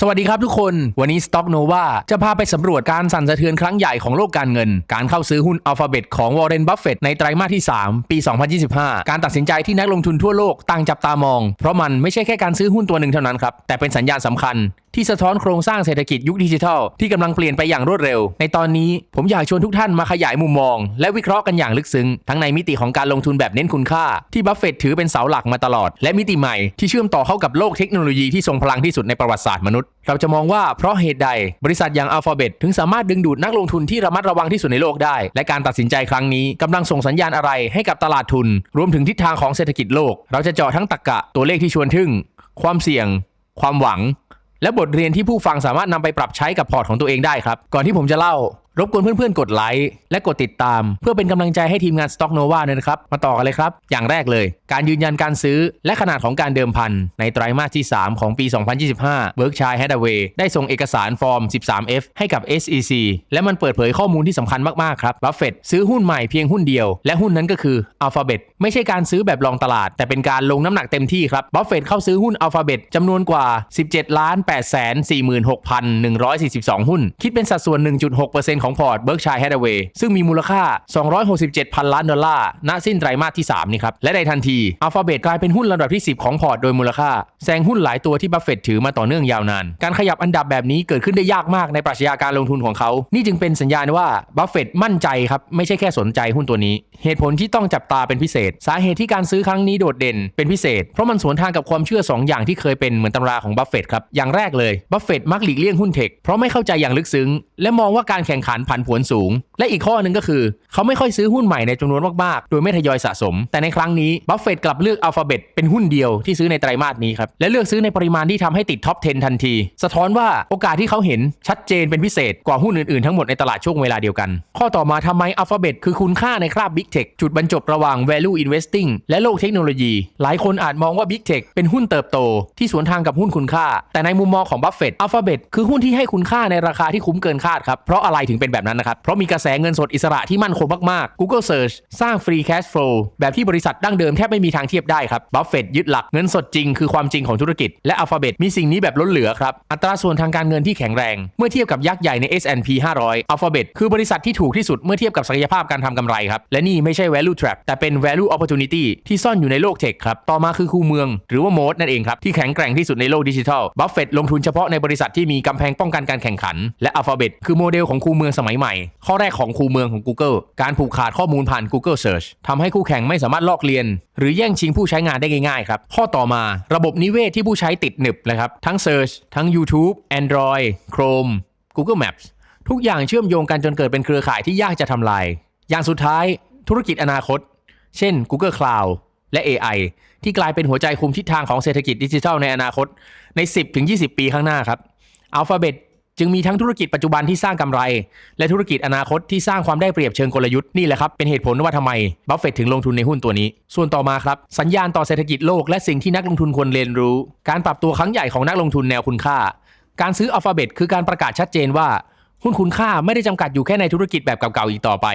สวัสดีครับทุกคน วันนี้ Stock Nova จะพาไปสำรวจการสั่นสะเทือนครั้งใหญ่ของโลกการเงิน การเข้าซื้อหุ้นอัลฟาเบตของวอร์เรน บัฟเฟตในไตรมาสที่ 3 ปี 2025 การตัดสินใจที่นักลงทุนทั่วโลกต่างจับตามอง เพราะมันไม่ใช่แค่การซื้อหุ้นตัวหนึ่งเท่านั้นครับ แต่เป็นสัญญาณสำคัญ ที่สะท้อนโครงสร้างเศรษฐกิจยุคดิจิทัล ที่กำลังเปลี่ยนไปอย่างรวดเร็ว ในตอนนี้ผมอยากชวนทุกท่านมาขยายมุมมอง และวิเคราะห์กันอย่างลึกซึ้งทั้งในมิติของการลงทุนแบบเน้นคุณค่า ที่บัฟเฟตถือเป็นเสาหลักมาตลอด และมิติใหม่ที่เชื่อมต่อเข้ากับโลกเทคโนโลยีที่ทรงพลังที่สุดในประวัติศาสตร์มนุษย์เราจะมองว่าเพราะเหตุใด บริษัทอย่างอัลฟาเบตถึงสามารถดึงดูดนักลงทุนที่ระมัดระวังที่สุดในโลกได้ และการตัดสินใจครั้งนี้กำลังส่งสัญญาณอะไรให้กับตลาดทุน รวมถึงทิศทางของเศรษฐกิจโลก เราจะเจาะทั้งตรรกะตัวเลขที่ชวนทึ่ง ความเสี่ยง ความหวัง และบทเรียนที่ผู้ฟังสามารถนำไปปรับใช้กับพอร์ตของตัวเองได้ครับ ก่อนที่ผมจะเล่า รบกวนเพื่อนๆ กดไลค์และกดติดตาม เพื่อเป็นกำลังใจให้ทีมงาน Stock Nova ด้วยนะครับ มาต่อกันเลยครับ อย่างแรกเลย การยืนยันการซื้อและขนาดของการเดิมพัน ในไตรมาสที่ 3 ของปี 2025 Berkshire Hathaway ได้ส่งเอกสารฟอร์ม 13F ให้กับ SEC และมันเปิดเผยข้อมูลที่สำคัญมากๆครับบัฟเฟตซื้อหุ้นใหม่เพียงหุ้นเดียว และหุ้นนั้นก็คือ Alphabet ไม่ใช่การซื้อแบบลองตลาด แต่เป็นการลงน้ำหนักเต็มที่ครับบัฟเฟตเข้าซื้อหุ้น Alphabet จำนวนกว่า 17,846,142 หุ้น คิดเป็นสัดส่วน 1.6%ของพอร์ต Berkshire Hathaway ซึ่งมีมูลค่า 267พันล้านดอลลาร์ณสิ้นไตรมาสที่ 3 นี้ครับ และในทันที Alphabet กลายเป็นหุ้นลำดับที่ 10 ของพอร์ตโดยมูลค่า แซงหุ้นหลายตัวที่บัฟเฟตถือมาต่อเนื่องยาวนาน การขยับอันดับแบบนี้เกิดขึ้นได้ยากมากในปรัชญาการลงทุนของเขา นี่จึงเป็นสัญญาณว่าบัฟเฟตมั่นใจครับไม่ใช่แค่สนใจหุ้นตัวนี้ เหตุผลที่ต้องจับตาเป็นพิเศษ สาเหตุที่การซื้อครั้งนี้โดดเด่นเป็นพิเศษ เพราะมันสวนทางกับความเชื่อ 2 อย่างที่เคยเป็นเหมือนตำราของบัฟเฟตครับอย่างแรกเลยบัฟเฟตมักหลีกเลี่ยงหุ้นเทคเพราะไม่เข้าใจอย่างลึกซึ้งและมองว่าการแข่งขันผันผวนสูง และอีกข้อหนึ่งก็คือ เขาไม่ค่อยซื้อหุ้นใหม่ในจำนวนมากๆ โดยไม่ทยอยสะสม แต่ในครั้งนี้บัฟเฟตกลับเลือกอัลฟาเบตเป็นหุ้นเดียวที่ซื้อในไตรมาสนี้ครับและเลือกซื้อในปริมาณที่ทำให้ติดท็อป 10 ทันที สะท้อนว่าโอกาสที่เขาเห็นชัดเจนเป็นพิเศษกว่าหุ้นอื่นๆทั้งหมดในตลาดช่วงเวลาเดียวกัน ข้อต่อมาทำไมอัลฟาเบตคือคุณค่าในคราบ Big Tech จุดบรรจบระหว่าง value investing และโลกเทคโนโลยี หลายคนอาจมองว่า Big Tech เป็นหุ้นเติบโต ที่สวนทางกับหุ้นคุณค่า แต่ในมุมมองของบัฟเฟตต์อัลฟาเบตคือหุ้นที่ให้คุณค่าในราคาที่คุ้มเกินคาดครับเพราะอะไรถึงเป็นแบบนั้นนะครับเพราะมีกระแสเงินสดอิสระที่มั่นคงมากๆ Google Search สร้าง free cash flow แบบที่บริษัทดั้งเดิมแทบไม่มีทางเทียบได้ครับบัฟเฟตยึดหลักเงินสดจริงคือความจริงของธุรกิจ และอัลฟาเบตมีสิ่งนี้แบบล้นเหลือครับ อัตราส่วนทางการเงินที่แข็งแรง เมื่อเทียบกับยักษ์ใหญ่ใน S&P 500 Alphabet คือบริษัทที่ถูกที่สุดเมื่อเทียบกับศักยภาพการทำกำไรครับและนี่ไม่ใช่ value trap แต่เป็น value opportunity ที่ซ่อนอยู่ในโลกเทคครับต่อมาคือคูเมือง หรือว่าโมดนั่นเองครับที่แข็งแกร่งที่สุดในโลกดิจิทัลบัฟเฟตลงทุนเฉพาะในบริษัทที่มีกำแพงป้องกันการแข่งขัน และ Alphabet คือโมเดลของคูเมืองสมัยใหม่ข้อแรกของคูเมืองของ Google การผูกขาดข้อมูลผ่าน Google Search ทำให้คู่แข่งไม่สามารถลอกเลียน หรือแย่งชิงผู้ใช้งานได้ง่ายๆครับ ข้อต่อมาระบบนิเวศที่ผู้ใช้ติดหนึบเลยครับ ทั้ง Search ทั้ง YouTube Android Chrome Google Maps ทุกอย่างเชื่อมโยงกันจนเกิดเป็นเครือข่ายที่ยากจะทำลาย อย่างสุดท้ายธุรกิจอนาคต เช่น Google Cloud และ AI ที่กลายเป็นหัวใจคุมทิศทางของเศรษฐกิจดิจิทัลในอนาคต ใน 10-20 ปีข้างหน้าครับ Alphabet จึงมีทั้งธุรกิจปัจจุบันที่สร้างกำไร และธุรกิจอนาคตที่สร้างความได้เปรียบเชิงกลยุทธ์นี่แหละครับเป็นเหตุผลว่าทำไมบัฟเฟตถึงลงทุนในหุ้นตัวนี้ ส่วนต่อมาครับสัญญาณต่อเศรษฐกิจโลกและสิ่งที่นักลงทุนควรเรียนรู้ การปรับตัวครั้งใหญ่ของนักลงทุนแนวคุณค่า การซื้ออัลฟาเบตคือการประกาศชัดเจนว่า หุ้นคุณค่าไม่ได้จำกัดอยู่แค่ในธุรกิจแบบเก่าๆอีกต่อไป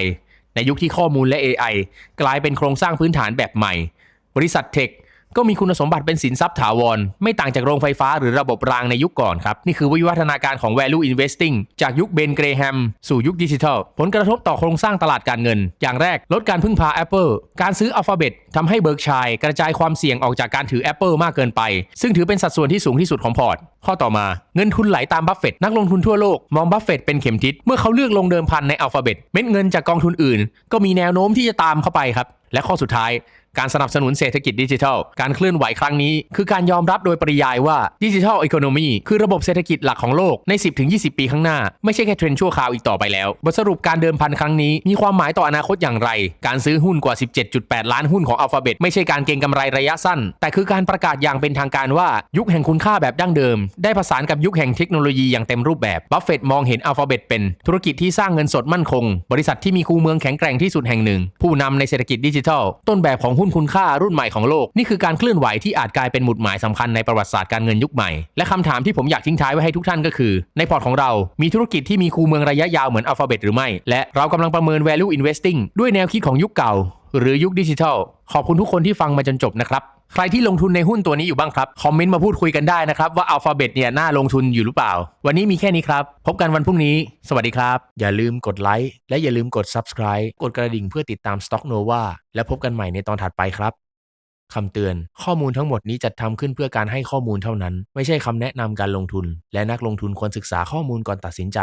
ในยุคที่ข้อมูลและ AI กลายเป็นโครงสร้างพื้นฐานแบบใหม่ บริษัทเทค ก็มีคุณสมบัติเป็นสินทรัพย์ถาวร ไม่ต่างจากโรงไฟฟ้าหรือระบบรางในยุคก่อนครับ นี่คือวิวัฒนาการของ value investing จากยุคเบนเกรแฮมสู่ยุคดิจิทัล ผลกระทบต่อโครงสร้างตลาดการเงิน อย่างแรกลดการพึ่งพา Apple การซื้อ Alphabet ทำให้เบิร์กชัยกระจายความเสี่ยงออกจากการถือ Apple มากเกินไป ซึ่งถือเป็นสัดส่วนที่สูงที่สุดของพอร์ตข้อต่อมาเงินทุนไหลตามบัฟเฟตนักลงทุนทั่วโลกมองบัฟเฟตเป็นเข็มทิศเมื่อเขาเลือกลงเดิมพันใน Alphabet เม็ดเงินจากกองทุนอื่น ก็มีแนวโน้มที่จะตามเข้าไปครับและข้อสุดท้าย การสนับสนุนเศรษฐกิจดิจิทัล การเคลื่อนไหวครั้งนี้ คือการยอมรับโดยปริยายว่าดิจิทัลอีโคโนมีคือระบบเศรษฐกิจหลักของโลกใน 10-20 ปีข้างหน้า ไม่ใช่แค่เทรนด์ชั่วคราวอีกต่อไปแล้ว บทสรุปการเดิมพันครั้งนี้มีความหมายต่ออนาคตอย่างไร การซื้อหุ้นกว่า 17.8 ล้านหุ้นของอัลฟาเบตไม่ใช่การเก็งกำไรระยะสั้น แต่คือการประกาศอย่างเป็นทางการว่ายุคแห่งคุณค่าแบบดั้งเดิม ได้ผสานกับยุคแห่งเทคโนโลยีอย่างเต็มรูปแบบบัฟเฟตมองเห็นอัลฟาเบตเป็นธุรกิจที่สร้างเงินสดมั่นคง บริษัทที่มีคูเมืองแข็งแกร่งที่สุดแห่งหนึ่ง ผู้นำในเศรษฐกิจดิจิทัล ต้นแบบของหุ้นคุณค่ารุ่นใหม่ของโลก นี่คือการเคลื่อนไหวที่อาจกลายเป็นหมุดหมายสำคัญในประวัติศาสตร์การเงินยุคใหม่ และคำถามที่ผมอยากทิ้งท้ายไว้ให้ทุกท่านก็คือ ในพอร์ตของเรา มีธุรกิจที่มีคูเมืองระยะยาวเหมือนอัลฟาเบตหรือไม่ และเรากำลังประเมิน value investing ด้วยแนวคิดของยุคเก่า หรือยุคดิจิทัล ขอบคุณทุกคนที่ฟังมาจนจบนะครับ ใครที่ลงทุนในหุ้นตัวนี้อยู่บ้างครับ คอมเมนต์มาพูดคุยกันได้นะครับ ว่าอัลฟาเบตเนี่ยน่าลงทุนอยู่หรือเปล่า วันนี้มีแค่นี้ครับ พบกันวันพรุ่งนี้ สวัสดีครับ อย่าลืมกดไลค์และอย่าลืมกด Subscribe กดกระดิ่งเพื่อติดตาม Stock Nova และพบกันใหม่ในตอนถัดไปครับคำเตือน ข้อมูลทั้งหมดนี้จัดทำขึ้นเพื่อการให้ข้อมูลเท่านั้น ไม่ใช่คำแนะนำการลงทุน และนักลงทุนควรศึกษาข้อมูลก่อนตัดสินใจ